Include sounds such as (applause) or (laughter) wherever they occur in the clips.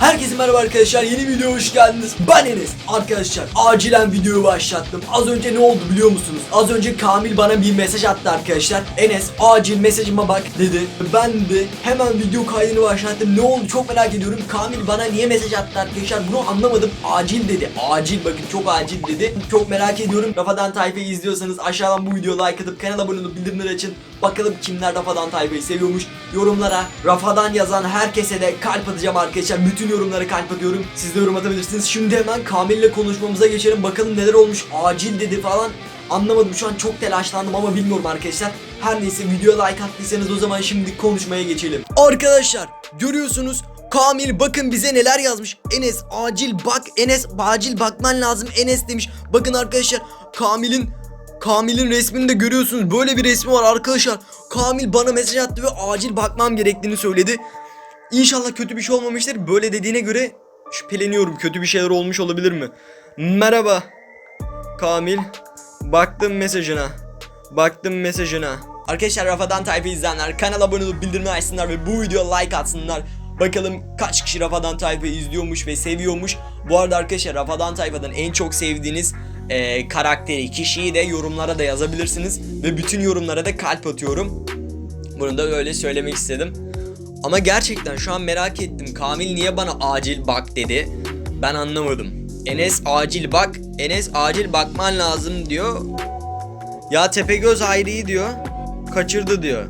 Herkese merhaba arkadaşlar yeni videoya hoş geldiniz. Ben Enes. Arkadaşlar acilen videoyu başlattım. Az önce ne oldu biliyor musunuz? Az önce Kamil bana bir mesaj attı arkadaşlar. Enes acil mesajıma bak dedi. Ben de hemen video kaydını başlattım. Ne oldu çok merak ediyorum. Kamil bana niye mesaj attı arkadaşlar? Bunu anlamadım. Acil dedi. Acil bakın çok acil dedi. Çok merak ediyorum. Rafadan Tayfa'yı izliyorsanız aşağıdan bu videoya like atıp kanala abone olup bildirimleri açın. Bakalım kimler Rafadan Tayfa'yı seviyormuş. Yorumlara Rafadan yazan herkese de kalp atacağım arkadaşlar. Bütün yorumlara kalp atıyorum. Siz de yorum atabilirsiniz. Şimdi hemen Kamil ile konuşmamıza geçelim. Bakalım neler olmuş acil dedi falan. Anlamadım şu an çok telaşlandım ama bilmiyorum arkadaşlar. Her neyse videoya like attıysanız o zaman şimdi konuşmaya geçelim. Arkadaşlar görüyorsunuz Kamil bakın bize neler yazmış. Enes acil bak Enes acil bakman lazım Enes demiş. Bakın arkadaşlar Kamil'in Kamil'in resmini de görüyorsunuz. Böyle bir resmi var arkadaşlar. Kamil bana mesaj attı ve acil bakmam gerektiğini söyledi. İnşallah kötü bir şey olmamıştır. Böyle dediğine göre şüpheleniyorum. Kötü bir şeyler olmuş olabilir mi? Merhaba. Kamil. Baktım mesajına. Baktım mesajına. Arkadaşlar Rafadan Tayfa izleyenler kanala abone olup bildirimleri açsınlar ve bu videoya like atsınlar. Bakalım kaç kişi Rafadan Tayfa'yı izliyormuş ve seviyormuş. Bu arada arkadaşlar Rafadan Tayfa'dan en çok sevdiğiniz e, karakteri, kişiyi de yorumlara da yazabilirsiniz. Ve bütün yorumlara da kalp atıyorum. Bunu da öyle söylemek istedim. Ama gerçekten şu an merak ettim. Kamil niye bana acil bak dedi. Ben anlamadım. Enes acil bak. Enes acil bakman lazım diyor. Ya Tepegöz Hayri'yi diyor. Kaçırdı diyor.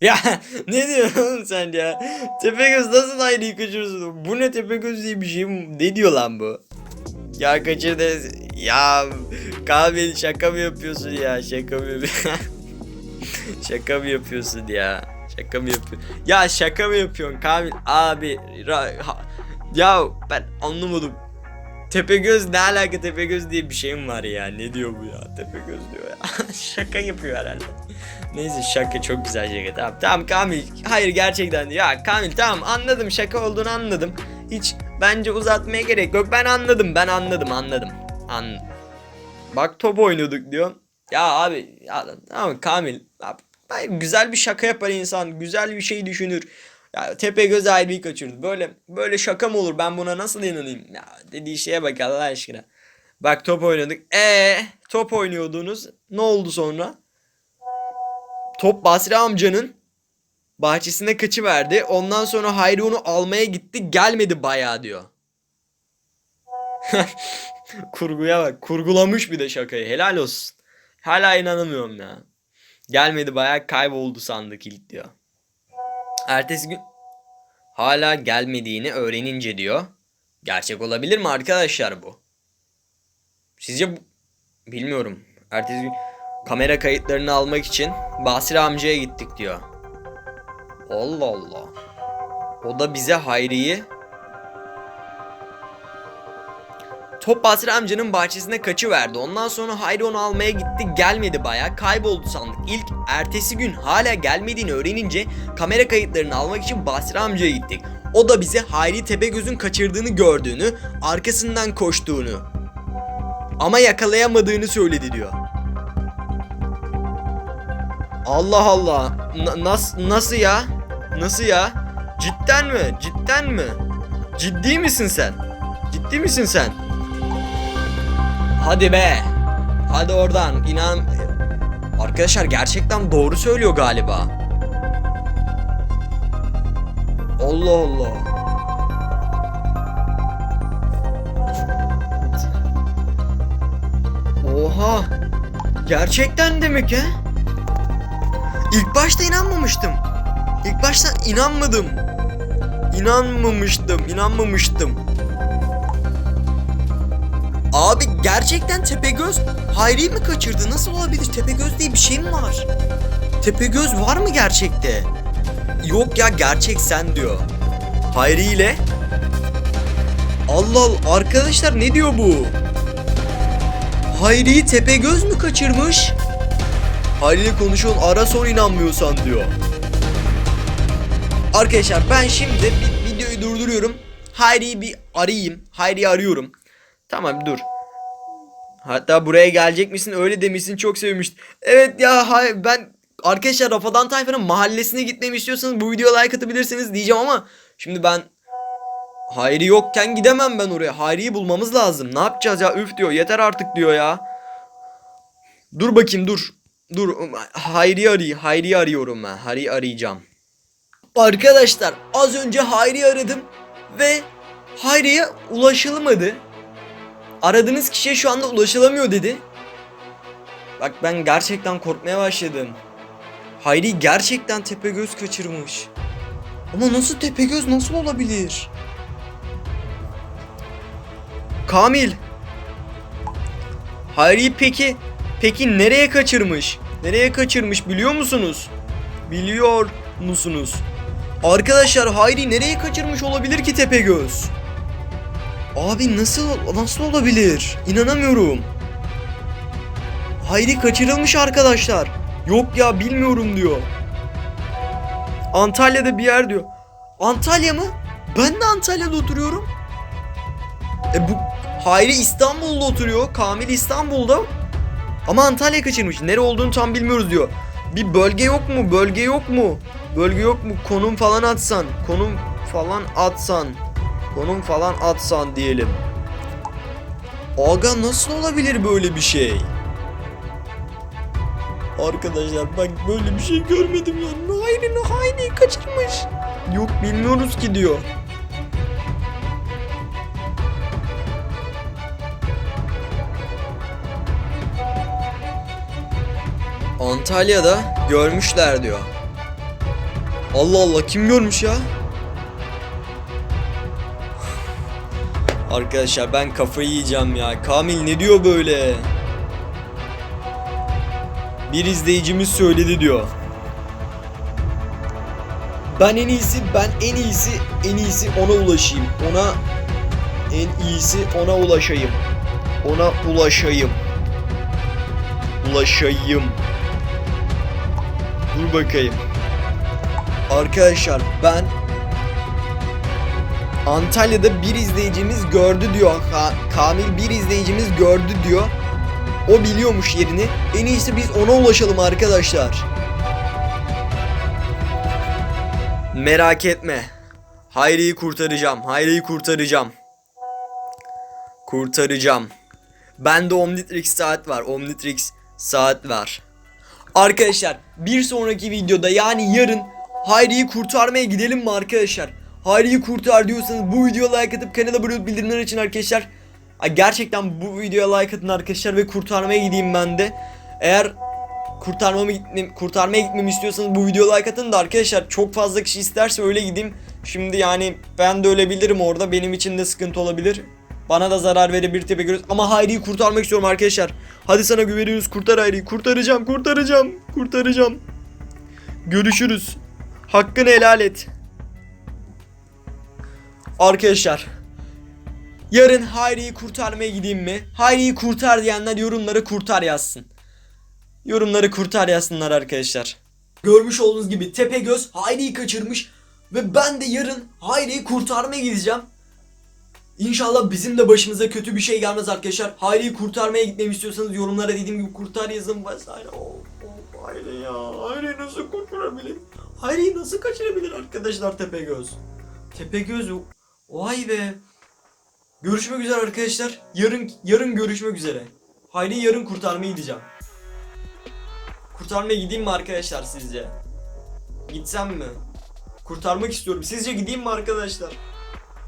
Ya (laughs) ne diyorsun sen ya? Tepegöz nasıl Hayri'yi kaçırırsın? Bu ne Tepegöz diye bir şey mi? Ne diyor lan bu? Ya kaçırdı. Ya Kamil şaka mı yapıyorsun ya? Şaka mı yapıyorsun? (laughs) şaka mı yapıyorsun ya? Şaka mı yapıyorsun? Ya şaka mı yapıyorsun Kamil? Abi ra- ha- ya ben anlamadım. Tepegöz ne alaka Tepegöz diye bir şey mi var ya? Ne diyor bu ya? Tepegöz diyor ya. (laughs) şaka yapıyor herhalde. Neyse şaka çok güzel şaka. Tamam tamam Kamil. Hayır gerçekten ya Kamil tamam anladım şaka olduğunu anladım. Hiç bence uzatmaya gerek yok. Ben anladım ben anladım anladım. An Bak top oynuyorduk diyor. Ya abi ya, tamam Kamil. Abi, ben- güzel bir şaka yapar insan. Güzel bir şey düşünür. Ya tepe göz ayrıyı kaçırdı. Böyle böyle şaka mı olur? Ben buna nasıl inanayım? Ya dediği şeye bak Allah aşkına. Bak top oynadık. E top oynuyordunuz. Ne oldu sonra? Top Basri amcanın bahçesine kaçıverdi. Ondan sonra Hayri onu almaya gitti. Gelmedi bayağı diyor. (laughs) Kurguya bak. Kurgulamış bir de şakayı. Helal olsun. Hala inanamıyorum ya. Gelmedi bayağı kayboldu sandık ilk diyor. Ertesi gün hala gelmediğini öğrenince diyor. Gerçek olabilir mi arkadaşlar bu? Sizce bu... Bilmiyorum. Ertesi gün kamera kayıtlarını almak için Basri amcaya gittik diyor. Allah Allah. O da bize Hayri'yi Top Basri amcanın bahçesine kaçıverdi. Ondan sonra Hayri onu almaya gitti. Gelmedi baya. Kayboldu sandık. İlk ertesi gün hala gelmediğini öğrenince kamera kayıtlarını almak için Basri amcaya gittik. O da bize Hayri Tepegöz'ün kaçırdığını gördüğünü, arkasından koştuğunu ama yakalayamadığını söyledi diyor. Allah Allah. Na- nas nasıl ya? Nasıl ya? Cidden mi? Cidden mi? Ciddi misin sen? Ciddi misin sen? Hadi be. Hadi oradan inan. Arkadaşlar gerçekten doğru söylüyor galiba. Allah Allah. Oha. Gerçekten demek he? İlk başta inanmamıştım. İlk başta inanmadım. İnanmamıştım, inanmamıştım. Abi gerçekten Tepegöz Hayri'yi mi kaçırdı? Nasıl olabilir? Tepegöz diye bir şey mi var? Tepegöz var mı gerçekte? Yok ya gerçek sen diyor. Hayri ile Allah Allah arkadaşlar ne diyor bu? Hayri'yi Tepegöz mü kaçırmış? Hayri ile konuşuyorsun ara sor inanmıyorsan diyor. Arkadaşlar ben şimdi videoyu durduruyorum. Hayri'yi bir arayayım. Hayri'yi arıyorum. Tamam dur. Hatta buraya gelecek misin öyle demişsin çok sevmiştim. Evet ya hay ben arkadaşlar Rafadan Tayfa'nın mahallesine gitmemi istiyorsanız bu videoya like atabilirsiniz diyeceğim ama şimdi ben Hayri yokken gidemem ben oraya. Hayri'yi bulmamız lazım. Ne yapacağız ya? Üf diyor. Yeter artık diyor ya. Dur bakayım dur. Dur. Hayri'yi arayayım. Hayri'yi arıyorum ben. Hayri'yi arayacağım. Arkadaşlar az önce Hayri'yi aradım ve Hayri'ye ulaşılmadı. Aradığınız kişiye şu anda ulaşılamıyor dedi. Bak ben gerçekten korkmaya başladım. Hayri gerçekten Tepegöz kaçırmış. Ama nasıl Tepegöz nasıl olabilir? Kamil. Hayri peki peki nereye kaçırmış? Nereye kaçırmış biliyor musunuz? Biliyor musunuz? Arkadaşlar Hayri nereye kaçırmış olabilir ki Tepegöz? Abi nasıl nasıl olabilir? İnanamıyorum. Hayri kaçırılmış arkadaşlar. Yok ya bilmiyorum diyor. Antalya'da bir yer diyor. Antalya mı? Ben de Antalya'da oturuyorum. E bu Hayri İstanbul'da oturuyor. Kamil İstanbul'da. Ama Antalya kaçırmış. Nere olduğunu tam bilmiyoruz diyor. Bir bölge yok mu? Bölge yok mu? Bölge yok mu? Konum falan atsan. Konum falan atsan. Konum falan atsan diyelim. Aga nasıl olabilir böyle bir şey? Arkadaşlar ben böyle bir şey görmedim ya. Hayri Hayri kaçırmış. Yok bilmiyoruz ki diyor. Antalya'da görmüşler diyor. Allah Allah kim görmüş ya? Arkadaşlar ben kafayı yiyeceğim ya. Kamil ne diyor böyle? Bir izleyicimiz söyledi diyor. Ben en iyisi, ben en iyisi, en iyisi ona ulaşayım. Ona en iyisi ona ulaşayım. Ona ulaşayım. Ulaşayım. Dur bakayım. Arkadaşlar ben Antalya'da bir izleyicimiz gördü diyor. Ka- Kamil bir izleyicimiz gördü diyor. O biliyormuş yerini. En iyisi biz ona ulaşalım arkadaşlar. Merak etme. Hayri'yi kurtaracağım. Hayri'yi kurtaracağım. Kurtaracağım. Bende Omnitrix saat var. Omnitrix saat var. Arkadaşlar bir sonraki videoda yani yarın Hayri'yi kurtarmaya gidelim mi arkadaşlar? Hayri'yi kurtar diyorsanız bu videoya like atıp kanala abone olup bildirimler için arkadaşlar. Gerçekten bu videoya like atın arkadaşlar ve kurtarmaya gideyim ben de. Eğer kurtarmamı gitmem, kurtarmaya gitmemi istiyorsanız bu videoya like atın da arkadaşlar çok fazla kişi isterse öyle gideyim. Şimdi yani ben de ölebilirim orada benim için de sıkıntı olabilir. Bana da zarar verebilir tepe görüyoruz. Ama Hayri'yi kurtarmak istiyorum arkadaşlar. Hadi sana güveniyoruz. Kurtar Hayri'yi. Kurtaracağım, kurtaracağım, kurtaracağım. Görüşürüz. Hakkını helal et. Arkadaşlar. Yarın Hayri'yi kurtarmaya gideyim mi? Hayri'yi kurtar diyenler yorumlara kurtar yazsın. Yorumları kurtar yazsınlar arkadaşlar. Görmüş olduğunuz gibi Tepegöz Hayri'yi kaçırmış ve ben de yarın Hayri'yi kurtarmaya gideceğim. İnşallah bizim de başımıza kötü bir şey gelmez arkadaşlar. Hayri'yi kurtarmaya gitmemi istiyorsanız yorumlara dediğim gibi kurtar yazın vesaire. Of of Hayri ya. Hayri nasıl kurtarabilir? Hayri'yi nasıl kaçırabilir arkadaşlar Tepegöz? Tepegöz vay be. Görüşmek üzere arkadaşlar. Yarın yarın görüşmek üzere. Hayri'yi yarın kurtarmaya gideceğim. Kurtarmaya gideyim mi arkadaşlar sizce? Gitsem mi? Kurtarmak istiyorum. Sizce gideyim mi arkadaşlar?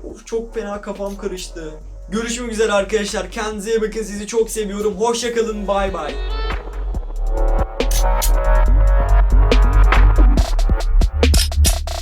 Of çok fena kafam karıştı. Görüşmek üzere arkadaşlar. Kendinize iyi bakın. Sizi çok seviyorum. Hoşça kalın. Bay bay.